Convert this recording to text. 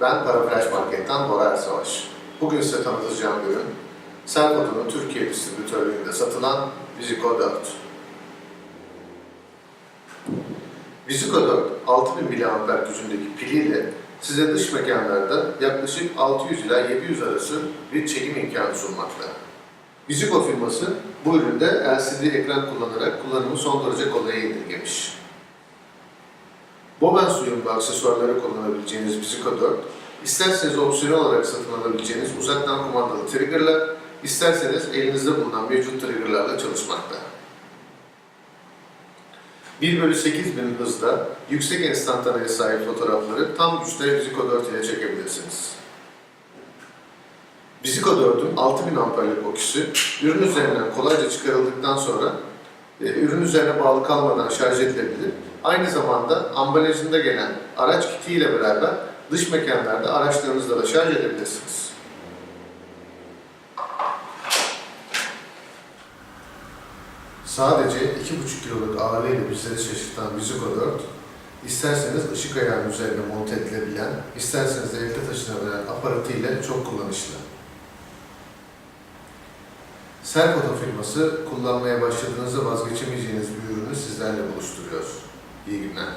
Ben Paraflash Market'ten Bora Ersavaş. Bugün size tanıtacağım ürün, Serpot'un Türkiye distribütörlüğünde satılan Vizico 4. Vizico 4, 6000 mAh gücündeki piliyle size dış mekanlarda yaklaşık 600 ila 700 arası bir çekim imkanı sunmakta. Vizico firması bu üründe LCD ekran kullanarak kullanımı son derece kolay indirgemiş. Boben suyumlu aksesuarları kullanabileceğiniz Vizico 4, isterseniz opsiyonel olarak satın alabileceğiniz uzaktan kumandalı triggerlar, isterseniz elinizde bulunan mevcut triggerlarla çalışmakta. 1 bölü 8 bin hızda yüksek enstantaneye sahip fotoğrafları tam güçte Vizico 4 ile çekebilirsiniz. Vizico 4'ün 6000 amperlik aküsü ürün üzerinden kolayca çıkarıldıktan sonra e, ürün üzerine bağlı kalmadan şarj edilebilir. Aynı zamanda ambalajında gelen araç kiti ile beraber dış mekanlarda araçlarınızda da şarj edebilirsiniz. Sadece 2,5 kiloluk ağırlığıyla bizleri şaşırtan Vizico 4, isterseniz ışık ayağının üzerine monte edilebilen, isterseniz de elde taşınabilen aparatı ile çok kullanışlı. Serpoto firması kullanmaya başladığınızda vazgeçemeyeceğiniz bir ürünü sizlerle buluşturuyor. İyi günler.